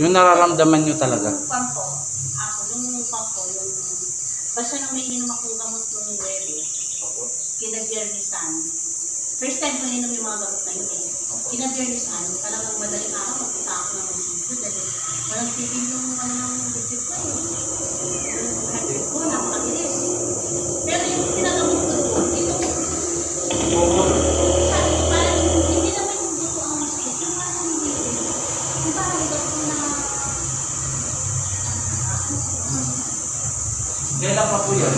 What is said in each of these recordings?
Yung nararamdaman nyo talaga. Yung pampo, ako, yung pampo, yung... Basta nung may inom akong gamot nung Webes, kinabiyernisan. First time ko inom yung mga gamot na yun eh. Kinabiyernisan, talagang madaling araw, magpunta ako ng munisipyo dahil walang tipin yung ano ng dibdib ko eh. Yung heartbeat ko, napakabilis. Pero yung pinagamot ko doon, ito, sabi ko parang hindi naman yung buto ang masakit, yung parang hindi. Yung parang ito ko na Kailan pa po yan?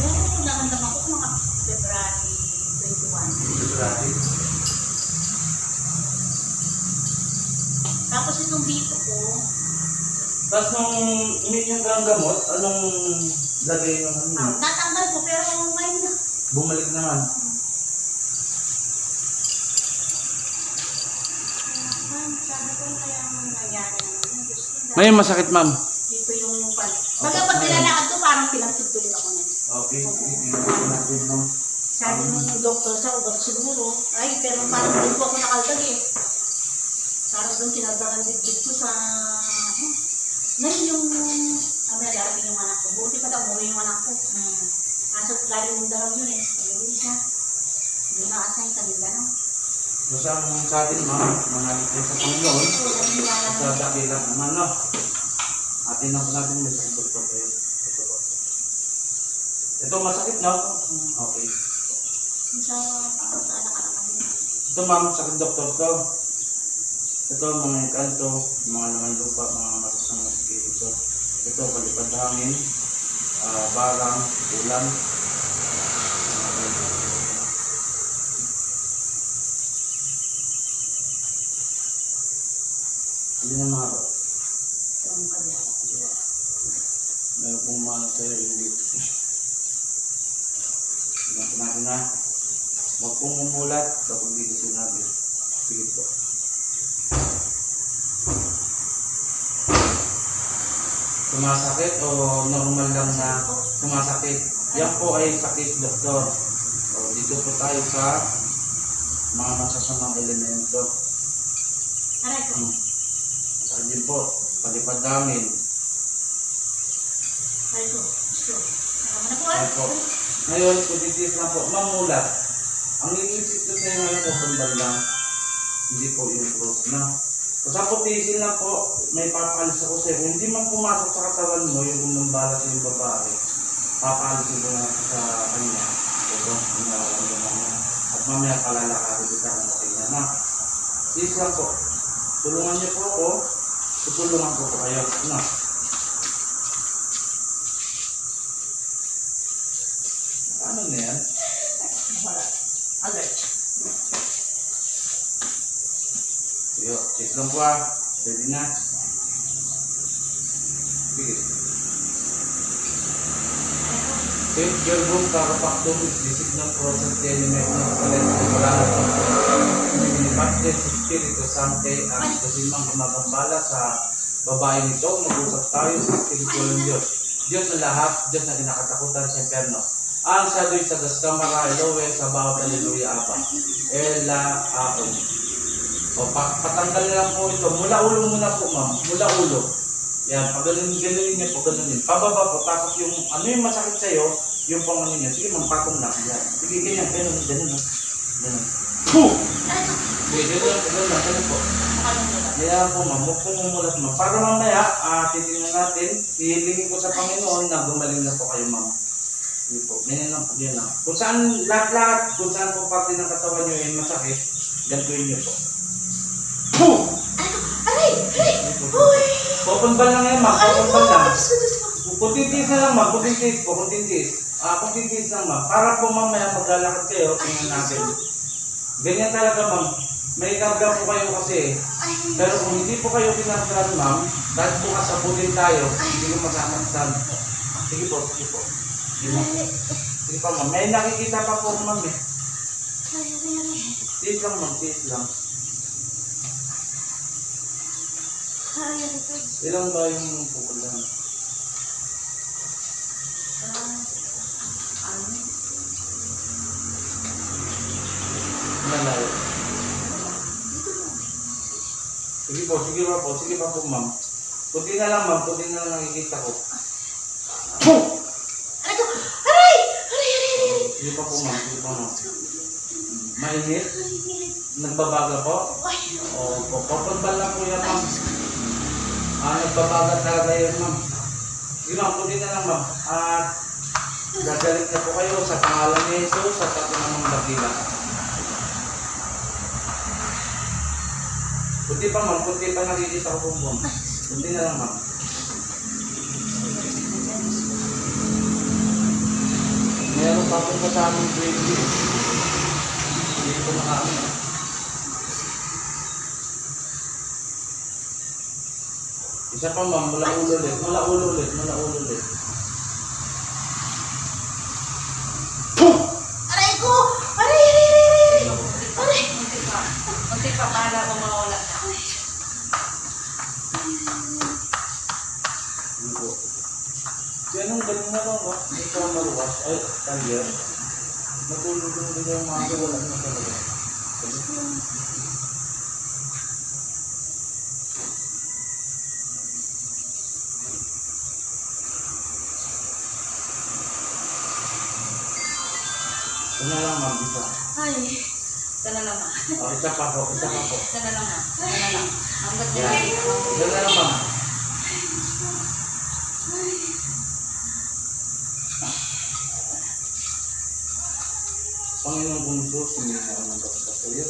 Oo, nakamdaman ko mga February 21. Tapos itong dito ko, Tapos nung umiinom ka ng gamot, anong lagay ng ano? ah, natanggal ko pero ngayon na. Bumalik naman. Ma'am, sabi ko kaya ang nangyari naman. Diyos ko, dahil Ngayon masakit ma'am. Pagka pag nilalakad ko, parang pinagtugtulin ako niyan. Okay, tingnan natin no. Sabi ng doktor sa ugat siguro, ay, pero parang doon po ako nakaldag eh. Parang doon kinaldagan dibdib ko sa... Ngayon yung... Ang nalarating yung anak ko. Buti pa daw, umuwi yung anak ko. Hmm. Kaso lalo yung dalaw yun eh. Ayun siya. Hindi na-assign sa Mindanao. Basta ang sa atin manalig tayo sa Panginoon. Sa dakilang naman no. Atin na po natin may sakit doktor kayo. Ito po. Ito masakit no? Okay. Sa niya. Ito ma'am, sakit doktor to. Ito mga kanto, mga laman lupa, mga matasang espiritu. Ito palipad hangin, ah, barang, ulan. Hindi na mga. Meron pong hindi. Tingnan po natin na. Huwag pong umulat kapag dito sinabi. Sige po. Sumasakit o normal lang na sumasakit? Yan po ay sakit, doktor. O, dito po tayo sa mga masasamang elemento. Aray ko. Hmm. Sakit din po, palipad namin. Ko. Gusto. Tama na po. Aray po. Ngayon, kung titis lang po, mamulat. Ang iniisip ko sa inyo ngayon po, kambal lang. Hindi po yung cross na. Sa putisin lang po, may papalis ako sa iyo. Hindi man pumasok sa katawan mo, yung umambala sa yung babae, papalisin ko na sa kanya. Ito, ang nararamdaman niya. At mamaya palalakarin kita kung okay na na. Tiis lang po. Tulungan niyo po ako. Tutulungan ko po kayo. Na. Ano na yan? Wala. Alert. Yo, check lang po ah. Pwede na. Sige. Take your room carpactum is the signal process the element ng celestial planet. Minipatid sa Espiritu Sante ang kasimang gumagambala sa babae nito. Mag-usap tayo sa spiritual ng Diyos. Diyos na lahat, Diyos na kinakatakutan sa impyerno. Ang sadoy sa Daskamara, Elohe, sa bawat Hallelujah, Abba. Ela, Aon. O, pa patanggal na po ito. Mula ulo muna po, ma'am. Mula ulo. Yan, pag ganun, ganunin niyo po, ganunin. Pababa po, tapos yung, ano yung masakit sa'yo, yung pang niya. Sige, ma'am, patong lang. Yan. Sige, ganyan, ganun, ganun. Ganun. Puh! Sige, ganun, ganun lang, ganun po. Kaya po, ma'am, huwag pong umulat. Para mamaya, ah, titingnan natin, hihilingin ko sa Panginoon na gumaling na po kayo, ma'am. Hindi po, ganyan lang po, ganyan lang. Kung saan, lahat-lahat, kung saan po parte ng katawan niyo ay masakit, gantuin niyo po. Puh! Aray! Aray! Uy! Pupunbal lang yan, ma'am. Pupunbal lang. Kuntintis na lang, ma'am. Kuntintis po, kuntintis. Ah, kuntintis lang, ma'am. Para po mamaya maglalakad kayo, Ay, tingnan natin. Ganyan talaga, ma'am. May karga po kayo kasi. Pero kung hindi po kayo pinagdan, ma'am, dahil po kasabutin tayo, hindi ko masasaktan. Sige po, sige po. Sige, pa, ma'am. May nakikita pa po, ma'am, eh. Tiis lang, ma'am. Tiis lang. Ilang ba yung pukulan? Mo. Sige po, sige pa po, sige pa po ma'am. Puti na lang ma'am, puti na lang nakikita ko. Aray ko! Aray! Aray, aray, Sige pa po ma'am, sige pa ma'am. Mainit? Nagbabaga po? Ay! O, po, papunbal lang po yan ma'am. Ah, nagbabaga talaga yan ma'am. Sige ma'am, puti na lang ma'am. At gagalit na po kayo sa pangalan ni Jesus sa tato ng mga dakila. Puti pa ma'am, puti pa nakikita ko po ma'am. Puti na lang ma'am. Meron pa po kasamang 20. Hindi ko makakita. Isa pa ma'am, mula ulo ulit, mula ulo ulit, mula ulo ulit. Aray ko! Aray, aray, aray, aray! Aray! Munti pa. Munti pa para mo mawala na. Hindi po. Si anong galing na lang ba? Hindi ka maruwas. Ay, talya. Natulog yung din yung mga wala na talaga. Ito na lang ma'am, isa. Ay. Sana lang ma. Oh, isa pa po, isa pa po. Sana lang ma. Sana lang. Hanggat nila. Ito na lang ma'am. Panginoon Diyos, hindi na ang magkakasaya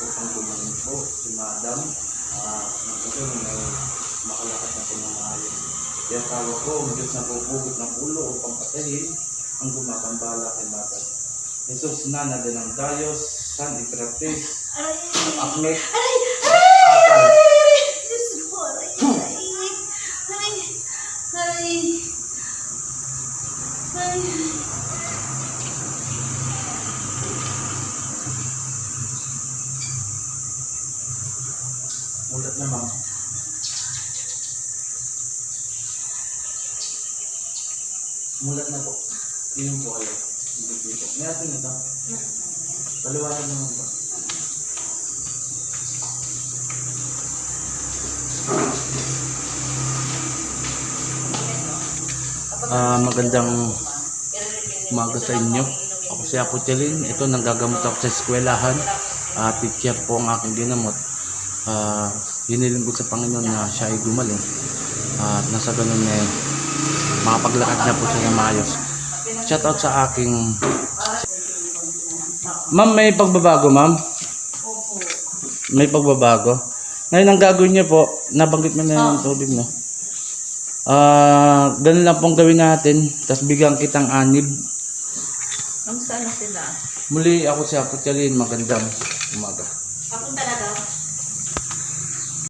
upang gumanin po si Madam at magkakaroon na makalakas na maayos. Kaya tawag ko ang Diyos na pupugot ng ulo upang patayin ang gumagambala kay Madam. Jesus, Nana de ng Dayos, San Itratis, Aray! Akmek, Aray! Aray! Atal. Aray! Diyos ko! Aray! Aray! Aray! Aray! Aray! Mulat na ma'am. Mulat na po. Inom po kayo. Atin ito. Paliwanag naman po. Ah, magandang umaga sa inyo. Ako si Apo Chelin. Ito, nanggagamot ako sa eskwelahan. Ah, teacher po ang aking ginamot. Ah, hiniling ko sa Panginoon na siya ay gumaling. At nasa ganun eh, makapaglakad na po siya ng maayos. Shoutout sa aking... Ma'am, may pagbabago, ma'am? May pagbabago. Ngayon, ang gagawin niyo po, nabanggit mo na yung tubig, no? Ah, ganun lang pong gawin natin. Tapos bigyan kitang anib. Kamusta na sila? Muli ako si Apo Chalin. Magandang umaga. Ako talaga.